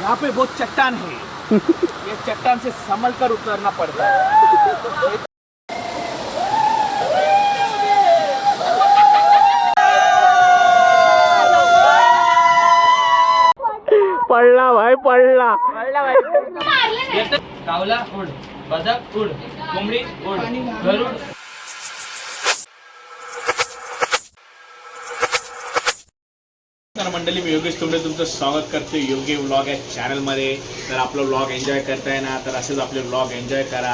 यहाँ पे बहुत चट्टान है। ये चट्टान से संभल कर उतरना पड़ता है। पडला भाई पडला कावला उड बदक उड कोंबडी उड गरुड मंडळी मी योगेश तुमडे तुमचं स्वागत करतो योगी व्लॉग या चॅनलमध्ये तर आपलं व्लॉग एन्जॉय करताय ना तर असेच आपले व्लॉग एन्जॉय करा.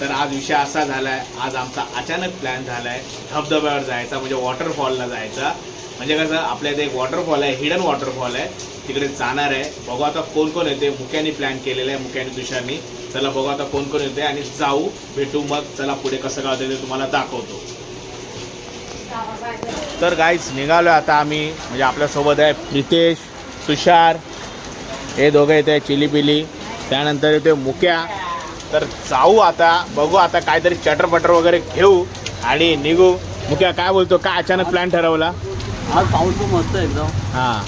तर आज विषय असा झाला आहे आज आमचा अचानक प्लॅन झाला आहे धबधब्यावर जायचा म्हणजे वॉटरफॉलला जायचा. म्हणजे कसं आपल्या इथे एक वॉटरफॉल आहे हिडन वॉटरफॉल आहे. तिकडे जाणार आहे. बघू आता कोण कोण येते मुक्यानी प्लॅन केलेला आहे मुक्यानी तुषारनी. चला बघू आता कोण कोण येते आणि जाऊ भेटू मग. चला पुढे कसं काय होतं ते तुम्हाला दाखवतो. तर गाईच निघालो आता आम्ही. म्हणजे आपल्यासोबत आहे प्रितेश तुषार. हे दोघं येते चिली पिली त्यानंतर येते मुक्या. तर जाऊ आता बघू आता काहीतरी चटरपटर वगैरे घेऊ आणि निघू. मुक्या काय बोलतो? काय अचानक प्लॅन ठरवला? आज पाऊस खूप मस्त आहे एकदम. हां.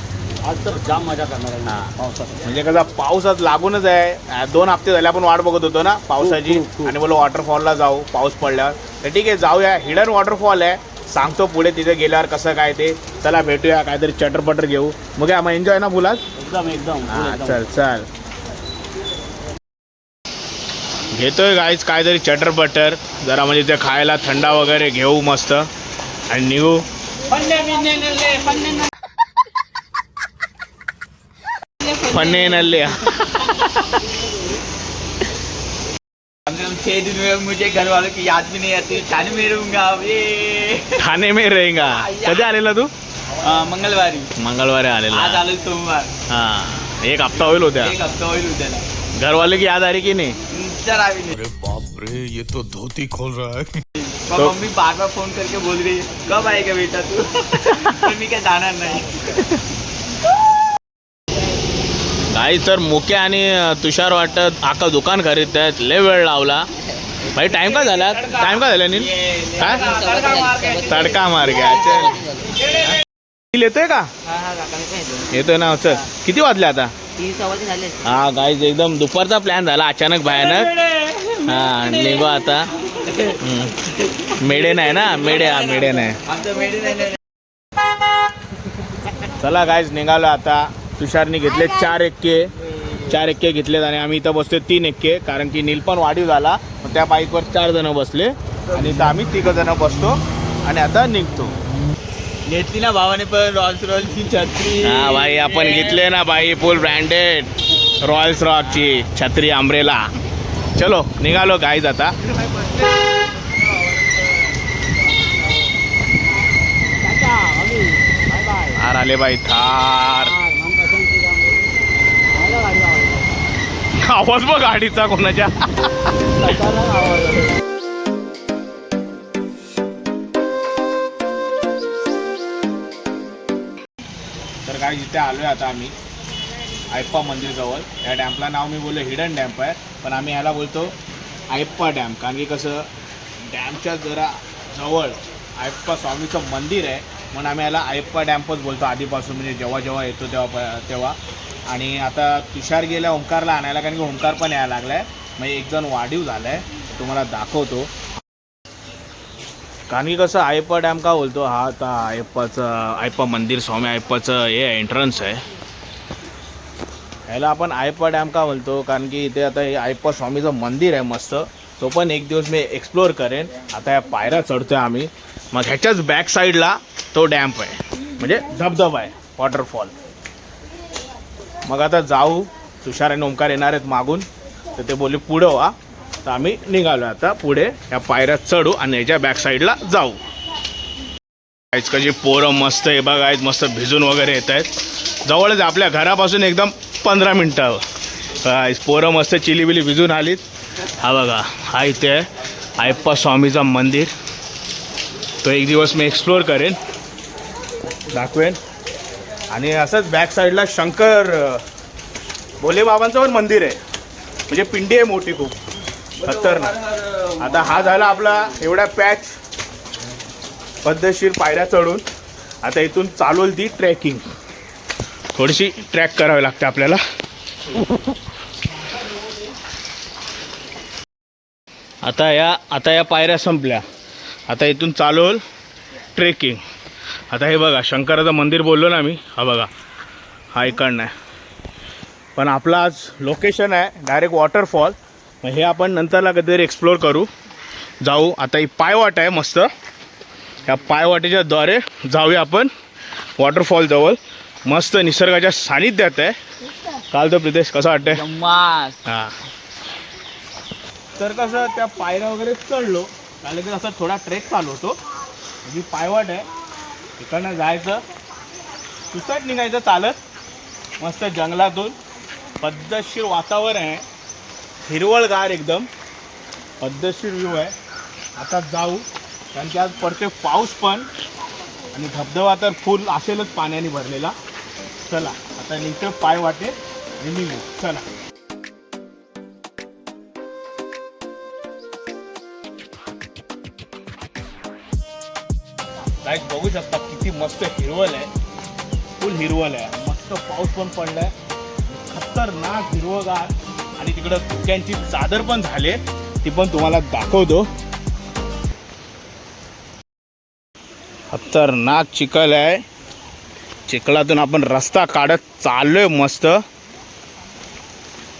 आज तर जाम मजा करणार आहे. हा. पावसात. म्हणजे कसं पाऊस आज लागूनच आहे. दोन हप्ते झाले आपण वाट बघत होतो ना पावसाची. आणि बोलो वॉटरफॉलला जाऊ पाऊस पडल्यावर. तर ठीक आहे जाऊया. हिडन वॉटरफॉल आहे. सांगतो पुढे तिथे गेल्यावर कसं काय ते. चला भेटूया काहीतरी चटरपटर घेऊ. मग मग एन्जॉय ना फुलात? एकदम एकदम हा. चल चल. घेतोय गाईच काहीतरी चटरपटर. जरा म्हणजे ते खायला थंडा वगैरे घेऊ मस्त. आणि निघू. फन्ने नल्ले. छह दिन में मुझे घर वालों की याद भी नहीं आती। ठाणे में रहूंगा ये। ठाणे में रहेगा। कधी आलेला तू? अं, मंगळवारी मंगळवारी आलेला. आज आलो सोमवार। हा एक हप्ता होईल होत्या एक हफ्ता होईल उद्याला घरवाले की याद आली की नाही? जरा भी नहीं. अरे बाप रे ये तो धोती खोल रहा है। तो- मम्मी बार बार फोन करके बोल रही है कब आएगा बेटा तू? पण मी काय जाणार नाही। काही तर मुके आणि तुषार वाटत आका दुकान खरीद आहेत. लय वेळ लावला. भाई टाइम का झाला? टाइम का झाला नील? काय? तडका मार घ्या नील येतोय का? येतोय ना सर किती वाजले आता? हा गाईज एकदम दुपारचा प्लॅन झाला. अचानक भयानक. हा निघू आता. मेडे नाही ना? मेडे हा मेडे नाही. नाही चला गाईज निघालो आता. तुषारने घेतले चार एक्के. चार एक्के घेतलेत आणि आम्ही इथं बसतोय तीन एक्के कारण की नील पण वाढीव झाला. मग त्या बाईकवर चार जण बसले आणि इथं आम्ही तिघ जण बसतो आणि आता निघतो. घेतली ना भावाने पण रॉल्स रॉयलची छत्री. हा भाई आपण घेतले ना बाई फुल ब्रँडेड रॉयल्स रॉकची छत्री आंब्रेला चलो निघालो गाईज आता. आले बाई थार. आवाज बघ गाडीचा कोणाच्या. तर काय जिथे आलोय आता आम्ही. आयप्पा मंदिरजवळ या डॅम्पला नाव मी बोललो हिडन डॅम्प आहे पण आम्ही ह्याला बोलतो आयप्पा डॅम. कारण की कसं डॅमच्या जरा जवळ आयप्पा स्वामीचं मंदिर आहे. म्हणून आम्ही याला आयप्पा डॅम्पच बोलतो. आधीपासून म्हणजे जेव्हा जेव्हा येतो तेव्हा प- तेव्हा. आणि आता तुषार गेल्या ओंकारला आणायला कारण की ओंकार पण यायला लागला आहे म्हणजे मग एक जण वाढीव झाला आहे तुम्हाला दाखवतो. कारण की कसं आयप्पा डॅम का बोलतो? हा आता आयप्पाचं आयप्पा मंदिर स्वामी आयप्पाचं हे एंट्रन्स आहे. ह्याला आपण आयप्पा डॅम का बोलतो? कारण की इथे आता हे आयप्पा स्वामीचं मंदिर आहे मस्त. तो पण एक दिवस मी एक्सप्लोअर करेन. आता या पायऱ्या चढतोय आम्ही. मग ह्याच्याच बॅक साईडला तो डॅम्प आहे. म्हणजे धबधबा आहे वॉटरफॉल मग आता जाऊ. तुषार आणि ओंकार येणार आहेत मागून. तर ते बोलले पुढं वा. तर आम्ही निघालो आता पुढे. या पायऱ्या चढू आणि याच्या बॅक साईडला जाऊ. काहीच कशी पोरं मस्त आहे बघा. आहेत मस्त भिजून वगैरे येत आहेत. जवळच आपल्या घरापासून एकदम पंधरा मिनटं. काय पोरं मस्त चिलीबिली भिजून आलीत. हा बघा हा इथे आहे आयप्पा स्वामीचा मंदिर. तो एक दिवस मी एक्सप्लोअर करेन. दाखवेन. आणि असंच बॅक साईडला शंकर भोलेबाबांचं भोले बाबांचं पण मंदिर आहे. म्हणजे पिंडी आहे मोठी खूप. खतरनाक. आता हा झाला आपला एवढा पॅच. पद्धतशीर पायऱ्या चढून. आता इथून चालवल ती ट्रॅकिंग. थोडीशी ट्रॅक करावी लागते आपल्याला. आता या आता या पायऱ्या संपल्या. आता इथून चालवल ट्रेकिंग. आता हे बघा शंकराचं मंदिर बोललो ना मी. हा बघा. हा इकडनं आहे. पण आपलं आज लोकेशन आहे डायरेक्ट वॉटरफॉल मग हे आपण नंतरला कधीतरी एक्सप्लोअर करू. जाऊ. आता ही पायवाट आहे मस्त. ह्या पायवाटेच्या द्वारे जाऊया आपण वॉटरफॉलजवळ मस्त निसर्गाच्या सानिध्यात आहे. काल तर प्रितेश कसं वाटतंय? हां. तर कसं त्या पायऱ्या वगैरे चढलो. त्याला की असं थोडा ट्रेक चालू होतो. जी पायवाट आहे. तिकडनं जायचं. सुसाट निघायचं चालत. मस्त जंगलातून. पद्धतशीर वातावरण आहे. हिरवळगार एकदम. पद्धतशीर व्ह्यू आहे. आता जाऊ. कारण की आज पडते पाऊस पण. आणि धबधबा तर फुल असेलच पाण्याने भरलेला. चला आता निघतो पाय वाटे आणि निघू. चला. लाईक बघू शकता किती मस्त हिरवल आहे. फुल हिरवल आहे. मस्त पाऊस पण पडलाय. खतरनाक हिरवगार. आणि तिकडं धुक्यांची चादर पण झाले. ती पण तुम्हाला दाखवतो. खतरनाक चिखल आहे. चिखलातून आपण रस्ता काढत चाललोय मस्त.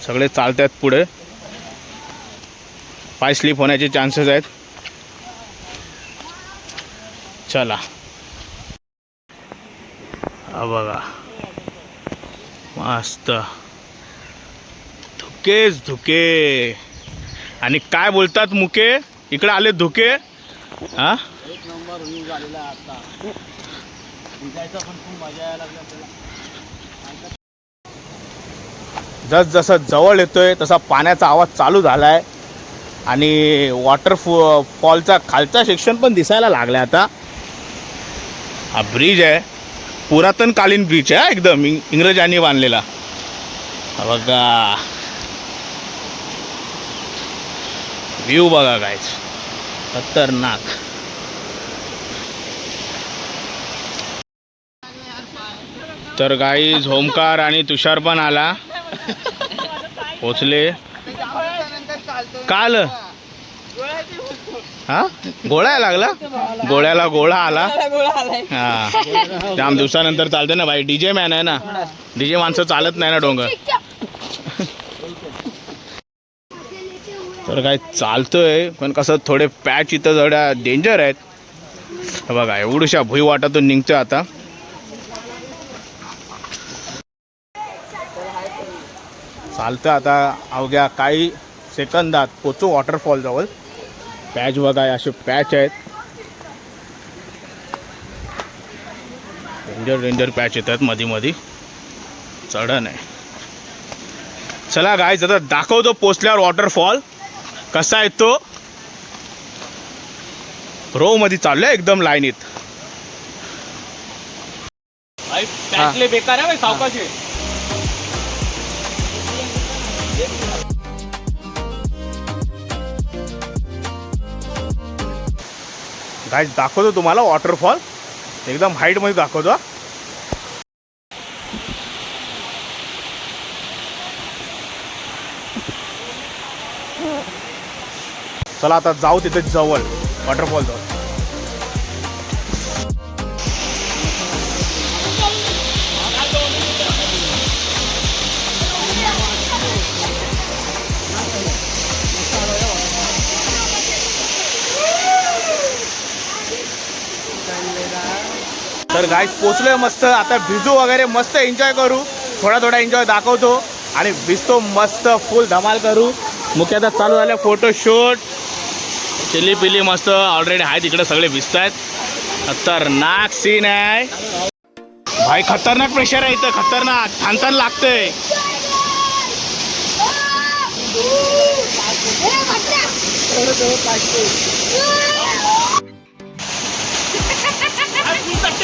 सगळे चालत आहेत पुढे. पाय स्लिप होण्याचे चान्सेस आहेत. चला. बघा. मस्त. धुकेच धुके. आणि काय बोलतात मुके? इकडे आले धुके? हा. जस जसं जवळ येतोय तसा पाण्याचा आवाज चालू झालाय. आणि वॉटर फॉलचा खालचा सेक्शन पण दिसायला लागला आता. हा ब्रिज आहे. पुरातन कालीन ब्रिज आहे हा एकदम. इंग इंग्रजांनी बांधलेला. बघा. व्ह्यू बघा गायच खतरनाक. तर गाई झोमकार आणि तुषार पण आला. पोचले. काल? हा? गोळा लागला? गोळ्याला गोळा आला. हा. जाम दिवसानंतर चालते ना भाई. डीजे मॅन आहे ना. डीजे माणसं चालत नाही ना डोंगर. तर काय चालतोय पण कसं थोडे पॅच इथं थोड्या डेंजर आहेत. बघा एवढ्याशा भुई वाटातून निघतोय आता. चालतं आता अवघ्या काही सेकंदात पोचू वॉटरफॉल जवळ. पॅच बघा असे पॅच आहेत. डेंजर डेंजर पॅच येतात मध्ये मध्ये चढण आहे. चला गाय आता दाखवतो पोचल्यावर वॉटरफॉल कसा आहे तो? रो मध्ये चाललोय एकदम लाईनीत बेकार आहे भाई सावकाशी. दाखवतो तुम्हाला वॉटरफॉल एकदम हाईटमध्ये दाखवतो चला आता जाऊ तिथे जवळ. वॉटरफॉल जवळ तर गाय पोचलोय मस्त. आता भिजू वगैरे मस्त एन्जॉय करू. थोडा थोडा एन्जॉय दाखवतो. आणि भिजतो मस्त फुल धमाल करू. मुख्यतः चालू झाल्या फोटोशूट चिली पिली मस्त ऑलरेडी आहे तिकडे सगळे भिजत आहेत खतरनाक सीन आहे. भाई खतरनाक प्रेशर आहे इथं खतरनाक. थांबताना लागतंय.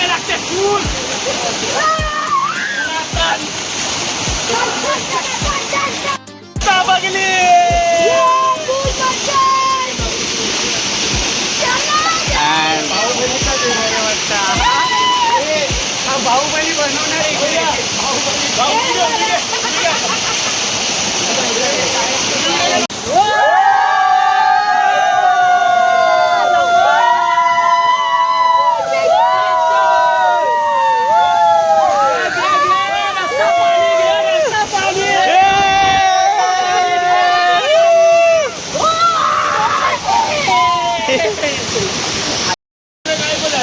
लागते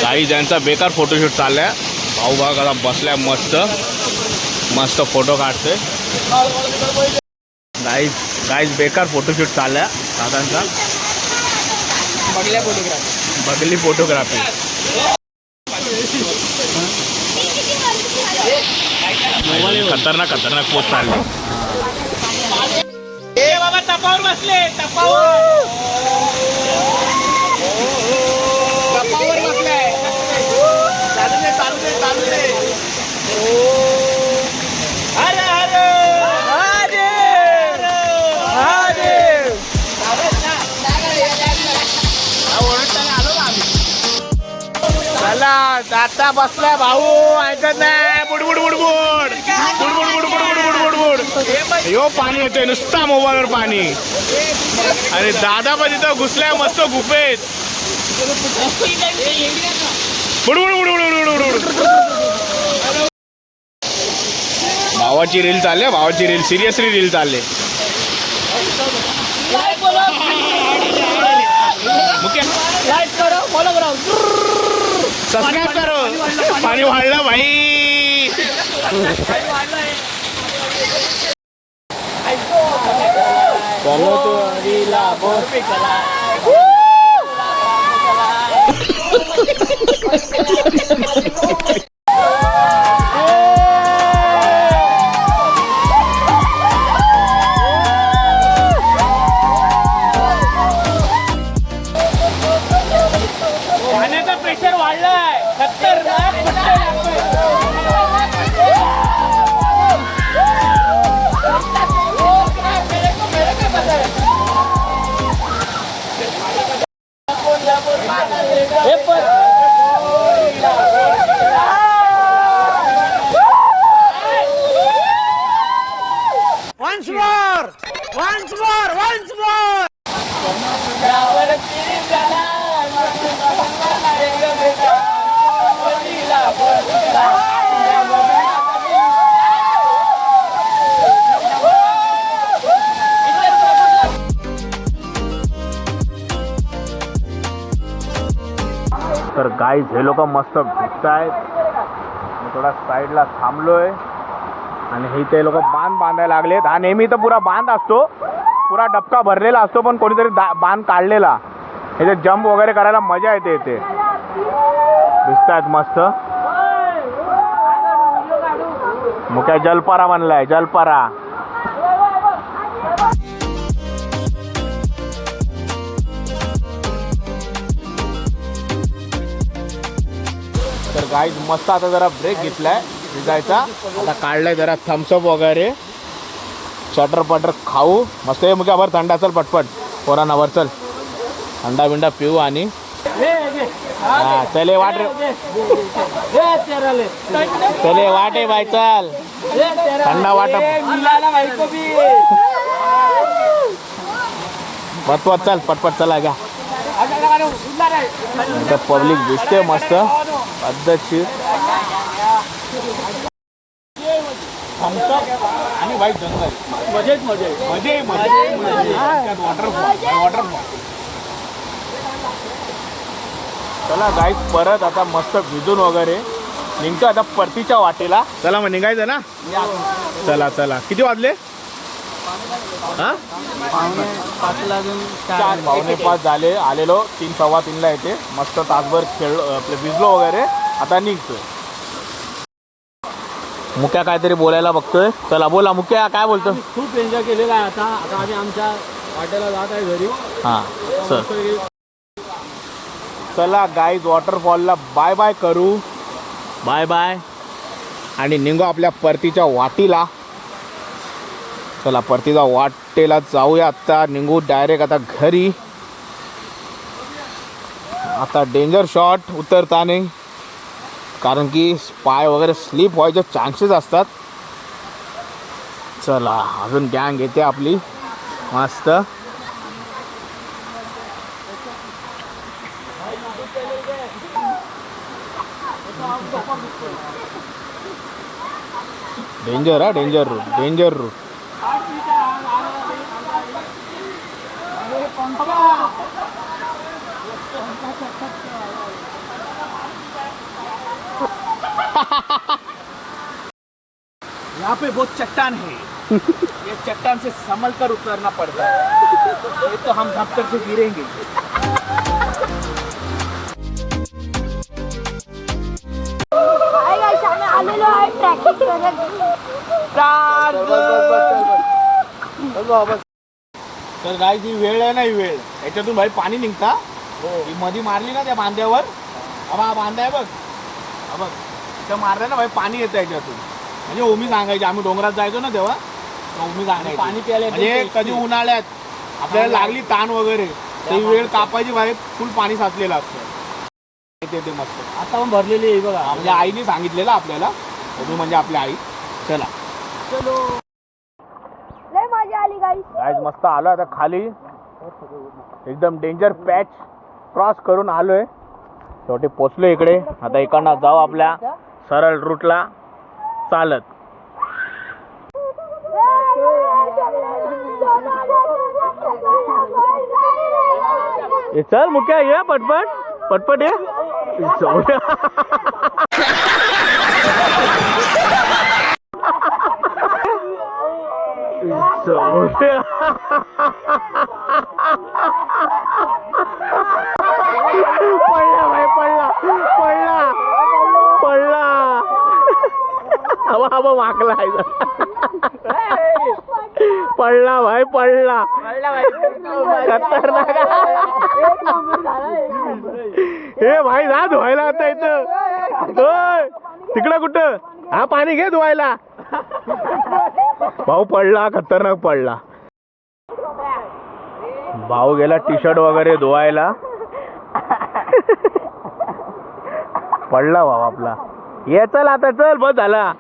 काही ज्यांचा बेकार फोटोशूट चाललाय भाऊ भागाला बसल्या मस्त. मस्त फोटो काढतोय. गाईज गाईज बेकार फोटोशूट चाललाय. दादांचा बघल्या फोटोग्राफ बघली फोटोग्राफी खतरनाक खतरनाक पोच चालले. बाबा तपावर बसले तपावर. तपावर बसलाय चालू दे चालू दे चालू दे. आता बसला भाऊ ऐकत नाही बुडबुड बुडबुड बुडबुड बुडबुड बुडबुड बुडबुड यो पाणी येतोय नुसता मोबाईलवर पाणी अरे दादा पण तिथं घुसल्या मस्त गुफेत बुडबुड बुडबुड बुडबुड बुडबुड भावाची रील चालले भावाची रील सिरियसली रील चालले मुख्य लाइट करो फॉलो करो सबस्क्राईब करो पाणी वाढलं भाई चलो गाईज हे लोक मस्त भिजत आहेत मी थोडा साईडला थांबलोय. आणि हे ते लोक बांध बांधायला लागलेत. हा नेहमी तर पुरा बांध असतो. पुरा डबका भरलेला असतो पण कोणीतरी दा- बांध काढलेला. हे जंप वगैरे करायला मजा येते इथे. आहेत मस्त. मग काय जलपारा म्हणलाय जलपारा. गाईज मस्त आता जरा ब्रेक घेतलाय भिजायचा आता काढलाय जरा थम्सअप वगैरे. चटर पटर खाऊ. मस्त आहे मग वर थंड असेल पटपट. पोरांना वर चल. थंडा बिंडा पिऊ आणि. हा चले वाट रे. चले वाट आहे बाय चल. थंडा वाट. पटपट चल पटपट चला घ्या इथं पब्लिक दिसते मस्त. पद्धतशीर आणि वाईट जंगल मजेत मजेत. मजे मजे वॉटरफॉल वॉटरफॉल चला गाईज परत आता मस्त भिजून वगैरे. निघतो आता परतीच्या वाटेला. चला मग निघायचं ना? चला चला. किती वाजले? हा? चार पावणे पाच झाले आलेलो. तीन सव्वा तीनला येते. मस्त तासभर खेळ आपले भिजलो वगैरे. आता निघतोय. मुक्या काहीतरी बोलायला बघतोय. चला बोला मुक्या काय बोलतो? खूप एन्जॉय केलेला आहे आता. आता आम्ही आमच्या वाटेला जात आहे घरी. हां चल. चला गाईज वॉटरफॉलला बाय बाय करू. बाय बाय आणि निघू आपल्या परतीच्या वाटीला. चला परतीचा वाटेला जाऊया आत्ता निघू डायरेक्ट आता घरी. आता डेंजर शॉट उतरताने. कारण की पाय वगैरे स्लिप व्हायचे चान्सेस असतात. चला अजून गँग येते आपली. मस्त. डेंजर हा डेंजर रूट डेंजर रूट यहाँ पे बहुत चट्टान है। ये चट्टान से संभल कर उतरना पड़ता है। ये तो हम धपकर से गिरेंगे। ती वेळ. याच्यातून भाई पाणी निघता. ही. मधी मारली ना त्या बांध्यावर हा हा बांधा आहे बघ. हा बघ. त्या मारल्या ना भाई पाणी येतं याच्यातून. म्हणजे ओमी सांगायची. आम्ही डोंगरात जायचो ना तेव्हा ओमी सांगायची. पाणी प्यायला म्हणजे कधी उन्हाळ्यात आपल्याला लागली ताण वगैरे ही वेळ कापायची भाई फुल पाणी साचलेलं असतं. ते ते मस्त. आता पण भरलेली आहे बघा. म्हणजे आईने सांगितलेलं आपल्याला. ओमी म्हणजे आपली आई. चला. लय मजा आली गाईस आज मस्त आलो आता खाली. एकदम डेंजर पॅच क्रॉस करून आलोय. शेवटी पोचलो इकडे. आता इकडनं जाऊ आपल्या सरळ रूटला चालत. ए, चल मुख्या ये पटपट. पटपट ये. जाऊया पडला भाई पडला पडला. पडला हवा हवा मागला पडला भाई पडला खतरनाक हे भाई जा धुवायला आता इथं. होय. तिकडं कुठं? हा पाणी घे धुवायला. भाऊ पडला खतरनाक पडला. भाऊ गेला टी शर्ट वगैरे धुवायला. पडला भाऊ आपला. ये चल आता चल बस झाला.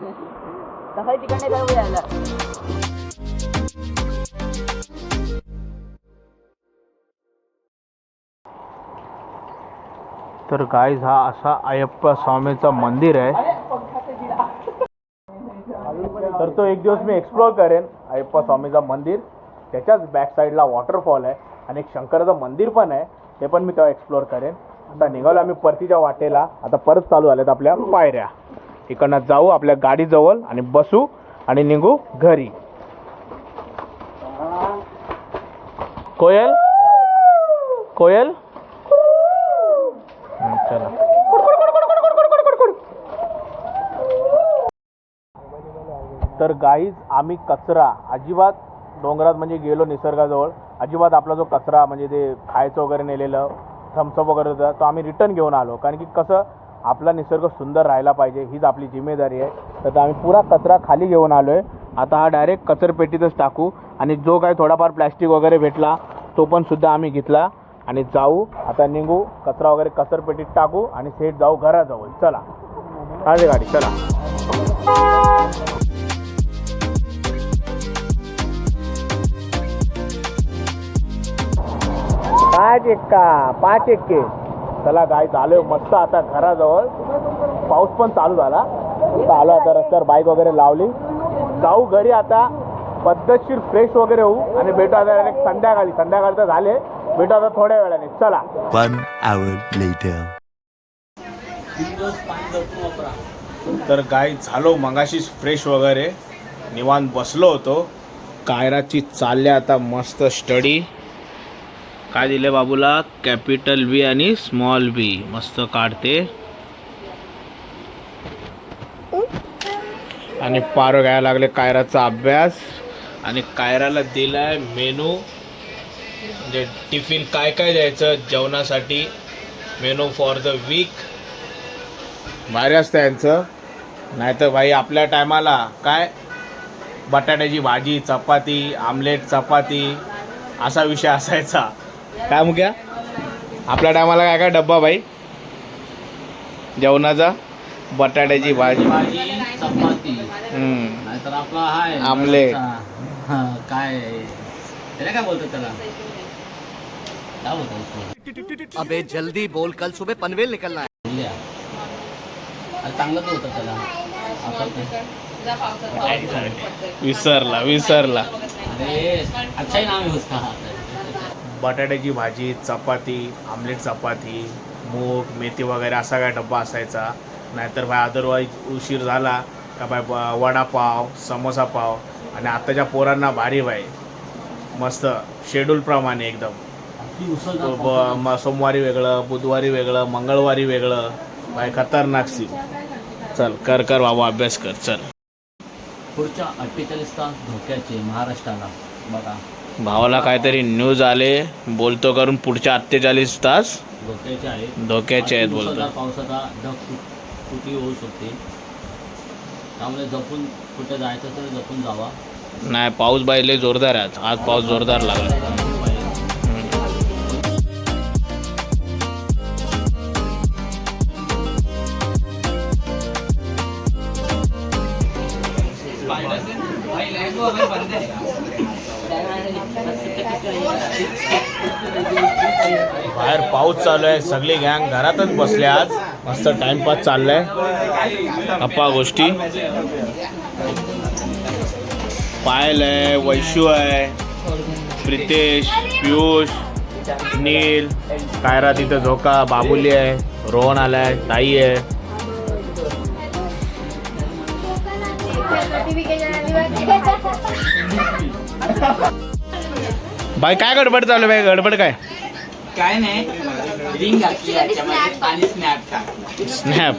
तर गाईज हा असा अय्यप्पा स्वामीचा मंदिर आहे. तर तो एक दिवस मी एक्सप्लोअर करेन अय्यप्पा स्वामीचा मंदिर. त्याच्याच बॅक साईडला वॉटरफॉल आहे. आणि एक शंकराचं मंदिर पण आहे ते पण मी तेव्हा एक्सप्लोअर करेन. आता निघालो आम्ही परतीच्या वाटेला. आता परत चालू झाल्यात आपल्या पायऱ्या. इकडनं जाऊ आपल्या गाडीजवळ आणि बसू आणि निघू घरी. कोयल? कोयल? चला. तर गाईज आम्ही कचरा अजिबात डोंगरात म्हणजे गेलो निसर्गाजवळ अजिबात आपला जो कचरा म्हणजे ते खायचं वगैरे नेलेलं थम्सअप वगैरे होता तो आम्ही रिटर्न घेऊन आलो. कारण की कसं आपला निसर्ग सुंदर राहायला पाहिजे हीच आपली जिम्मेदारी आहे. तर आम्ही पुरा कचरा खाली घेऊन आलो आहे आता हा डायरेक्ट कचरपेटीतच टाकू. आणि जो काय थोडाफार प्लॅस्टिक वगैरे भेटला तो पण सुद्धा आम्ही घेतला. आणि जाऊ आता निघू कचरा वगैरे कचरपेटीत टाकू आणि सेट जाऊ घराजवळ. चला. आले गाडी चला. पाच एक्का पाच एक्के चला गाय आलोय मस्त आता घराजवळ. पाऊस पण चालू झाला. आता आलो आता रस्त्यावर बाईक वगैरे लावली. जाऊ घरी आता. पद्धतशीर फ्रेश वगैरे होऊ. आणि भेटू आता direct संध्याकाळी. संध्याकाळचं झाले. भेटू आता थोड्या वेळाने. चला. One hour later. तर गाय झालो मगाशीच फ्रेश वगैरे. निवांत बसलो होतो. कायराची चालले आता मस्त स्टडी काय दिले बाबूला? कॅपिटल बी आणि स्मॉल बी. मस्त काढते आणि पारो घ्यायला लागले कायराचा अभ्यास. आणि कायराला दिलाय मेनू. म्हणजे टिफिन काय काय द्यायचं जेवणासाठी. मेनू फॉर द वीक भारी असतं यांचं. नाहीतर भाई आपल्या टायमाला काय? बटाट्याची भाजी चपाती आमलेट चपाती. असा विषय असायचा. काय मुक्या? आपल्या टायमाला काय काय डब्बा भाई? जेवणाचा? बटाट्याची भाजी. भाजी चपाती. नाहीतर आपला हाय आमलेट. हा, काय? त्याला काय बोलतात त्याला? अबे जल्दी बोल कल सुबह पनवेल निकलना है। चांगलं होतं त्याला. विसरला विसरला. अरे अच्छा ही नाम है उसका. बटाट्याची भाजी चपाती आमलेट चपाती मूग मेथी वगैरे असा काय डब्बा असायचा. नाहीतर भाई अदरवाईज उशीर झाला का भाई ब- वडापाव समोसा पाव आणि आताच्या पोरांना भारी भाई. मस्त शेड्यूलप्रमाणे एकदम. ब- सोमवारी वेगळं बुधवारी वेगळं मंगळवारी वेगळं. भाई खतरनाक सी चल कर कर बाबा अभ्यास कर चल. पुढच्या अठ्ठेचाळीस तास धोक्याचे महाराष्ट्राला. बघा. भावाला काहीतरी न्यूज आले. बोलतो करून पुढच्या अठ्ठेचाळीस तास धोक्याचे आहेत. धोक्याचे आहेत बोलतो. पावसाचा ढग फुट- फुटी होऊ शकते. त्यामुळे जपून कुठे जायचं तर जपून जावा. नाही पाऊस बाईले जोरदार आहे आज. आज पाऊस जोरदार लागला. बाहेर पाऊस चालू आहे. सगळी गँग घरातच बसले आज. मस्त टाइमपास चाललाय. गप्पा गोष्टी. पायल आहे वैशू आहे. प्रितेश पियुष नील कायरा तिथं झोका बाबुली आहे. रोहन आलाय ताई आहे. बाई काय गडबड चालू आहे बाई? गडबड काय? काय नाही. रिंग घातली याच्यामध्ये. आणि स्नॅप टाक. स्नॅप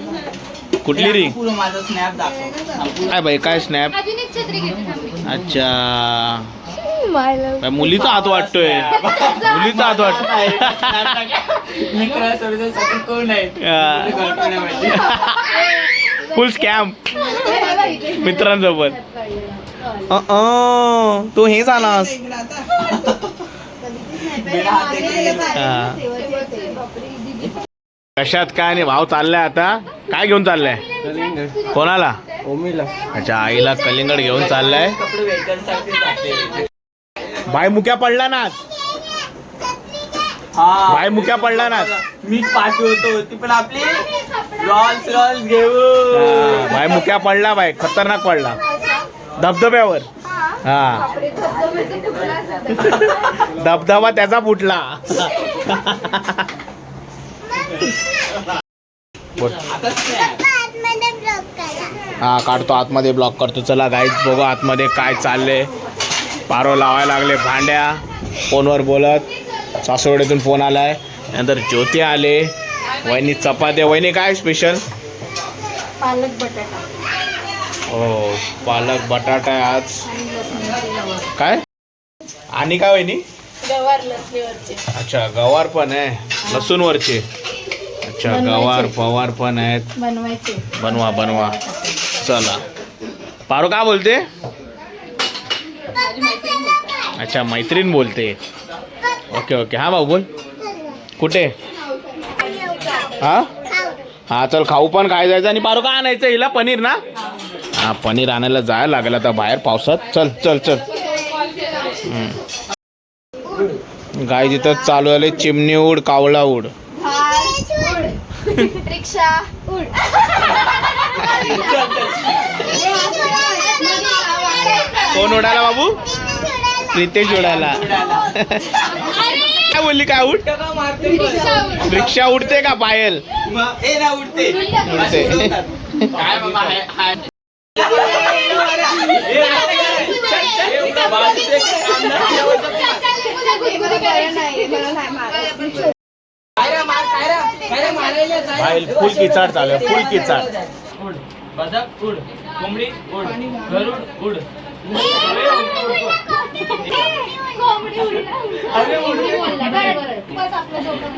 कुठली रिंग? पुढं माझा स्नॅप दाखव. काय बाई काय स्नॅप अजून एक छत्री घेते अच्छा. बाई, मुलीचा हात वाटतोय. मुलीचा हात वाटतोय मित्रासोबत कोण आहे हा. गर्लफ्रेंड आहे माझी. फुल स्कॅम मित्रांसोबत. अ, अ, तू हे झालास. कशात काय नाही भाव चाललाय आता? काय घेऊन चाललाय? कोणाला? अच्छा आईला कलिंगड घेऊन चाललाय. बाय मुक्या पडला ना आज. हा बाय मुक्या पडला ना. मीच पाठी होतो ती पण आपली रॉल्स रॉल्स हा, घेऊन. बाय मुक्या पडला बाय खतरनाक पडला. धबधब्यावर. हा. धबधबा त्याचा फुटला. हा काढतो आतमध्ये ब्लॉक करतो. चला गाईज बघू आतमध्ये काय चाललंय. पारो लावायला लागले भांड्या. फोनवर बोलत. सासवडीतून फोन आलाय. नंतर ज्योती आले. वहिनी चपात्या. वहिनी काय स्पेशल पालक बटाटा. हो पालक बटाटा आहे आज. काय? आणि काय वहिनी? गवार लसणीवरचे. अच्छा गवार पण आहे. लसूणवरचे. अच्छा गवार पवार पण आहेत. बनवायचे. बनवा बनवा. चला. पारो का बोलते? अच्छा मैत्रीण बोलते. Okay okay. हा भाऊ बोल. कुठे? हा? हा चल खाऊ पण काय जायचं आणि पारो का आणायचं? हिला पनीर ना? हा पनीर आणायला जायला लागेल आता बाहेर पावसात. चल चल चल. गाय तिथं चालू झाले चिमणी उड कावळा उड. रिक्षा. उड कोण उडाला बाबू? प्रितेश उडाला. काय बोलली काय पण? रिक्षा उडते का पायल? मग ए ना उडते. उडते. काय बाबा हाय हाय ए, आता काय? चल, चल, एवढा बाजू दे, काम नाही, एवढं काय रे, मार, काय रे? काय रे, मारायला जाय. पायल फुल किचाड चालू फुल किचाड. उड बदक उड कोंबडी उड गरुड उड. अरे उड.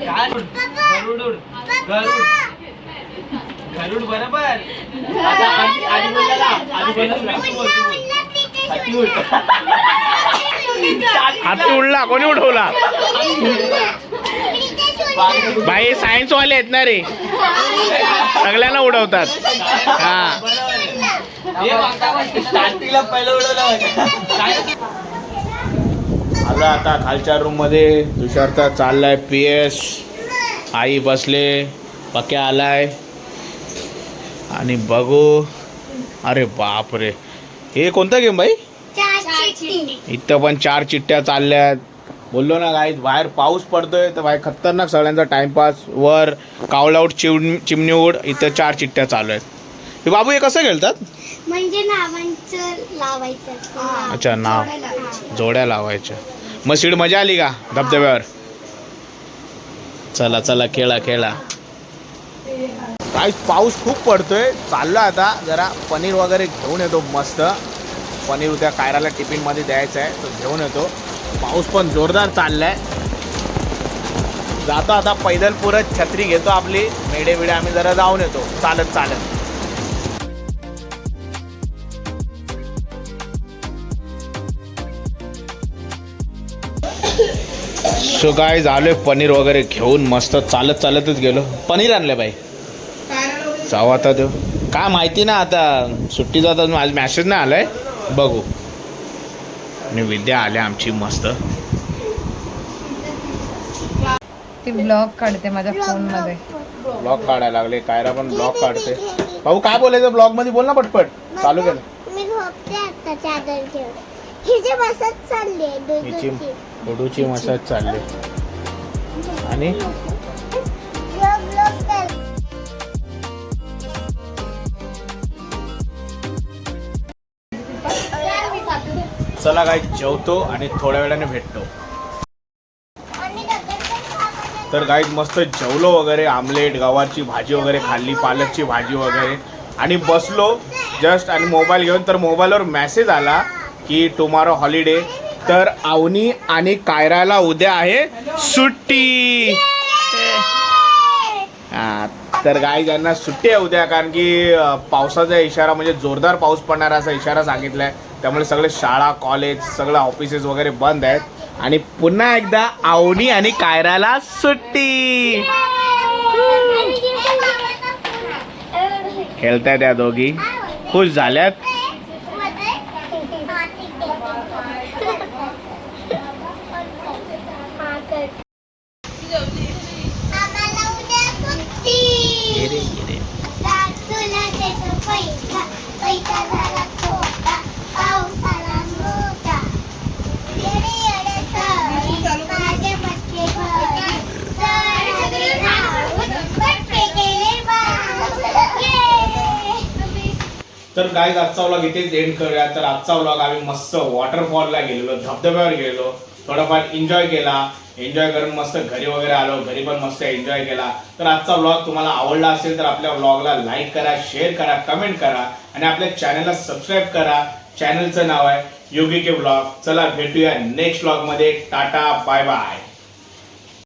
काय उड? गरुड उड गरुड. गरुड बरोबर. हाती उड हाती उडला कोणी उडवला बाई सायन्स वाले आहेत ना रे. सगळ्यांना उडवतात. हा. आलो आता खालच्या रूममध्ये. तुषारचा चाललाय पी एस आई बसले. पक्या आलाय. आणि बघू. अरे बाप रे हे कोणता गेम बाई? इथं पण चार चिठ्ठ्या चालल्यात. बोललो ना गाईज बाहेर पाऊस पडतोय तर बाहेर खतरनाक सगळ्यांचा टाइमपास वर कावलाऊट चिम चिमणी उड इथं चार चिट्ट्या चालू आहेत. हे बाबू हे कसं खेळतात? म्हणजे नावांचं लावायचं. असतं. अच्छा नाव. जोड्या लावायच्या. जोड्या लावायच्या. मग सीड मजा आली का धबधब्यावर? चला चला खेळा खेळा. काय पाऊस खूप पडतोय. चाललो आता. जरा पनीर वगैरे घेऊन येतो मस्त. पनीर उद्या कायराला टिफिनमध्ये द्यायचं आहे तो घेऊन येतो. पाऊस पण जोरदार चाललाय. जातो आता पैदल पुरत छत्री घेतो आपली. मेडे बिडे आम्ही जरा जाऊन येतो. चालत चालत. सो काय झालोय पनीर वगैरे घेऊन. मस्त चालत चालतच गेलो. पनीर आणलं बाई. जाऊ आता देऊ काय माहिती ना आता. सुट्टी जातात आज मॅसेज नाही आलाय. बघू. आणि विद्या आल्या आमची मस्त. ती ब्लॉग काढते माझ्या फोनमध्ये ब्लॉग काढायला लागले. कायरा पण ब्लॉग काढते. भाऊ काय बोलायचं? ब्लॉगमध्ये बोल ना पटपट. चालू केलं. मी झोपते आता चादर घेऊन. हिचे चालली मसाज चालली आणि? चला काय जेवतो आणि थोड्या वेळाने भेटतो. तर गाईज मस्त जेवलो वगैरे आमलेट गव्हाची भाजी वगैरे खाल्ली पालकची भाजी वगैरे. आणि बसलो जस्ट आणि मोबाईल घेऊन तर मोबाईलवर मेसेज आला की टुमारो हॉलिडे तर अवनी आणि कायराला उद्या आहे सुट्टी. तर गाय यांना सुट्टी आहे उद्या कारण की पावसाचा इशारा म्हणजे जोरदार पाऊस पडणार असा इशारा सांगितलाय. त्यामुळे सगळे शाळा कॉलेज सगळं ऑफिसेस वगैरे बंद आहेत. आणि पुन्हा एकदा आवनी आणि कायराला सुट्टी. खेळताय त्या दोघी. खुश झाल्यात आम्हाला उद्या सुट्टी आता तुला देतो पैसा पैसा झाला खोटा पाऊस आला मोठा येडे येडे सळी, माझे मटके भरी. चढले धावून, पटके गेले वाहून. ये. गाईज आजचा व्लॉग इथेच एंड करूया. तर आजचा व्लॉग आम्ही मस्त वॉटरफॉलला गेलेलो धबधब्यावर गेलो थोडाफार एन्जॉय केला. एन्जॉय करून मस्त घरी वगैरे आलो. घरी पण मस्त एन्जॉय केला. तर आजचा व्लॉग तुम्हाला आवडला असेल तर आपल्या व्लॉगला लाईक करा शेअर करा कमेंट करा आणि आपल्या चॅनलला सबस्क्राईब करा. चॅनलचं नाव आहे योगी के व्लॉग चला भेटूया नेक्स्ट व्लॉगमध्ये टाटा बाय बाय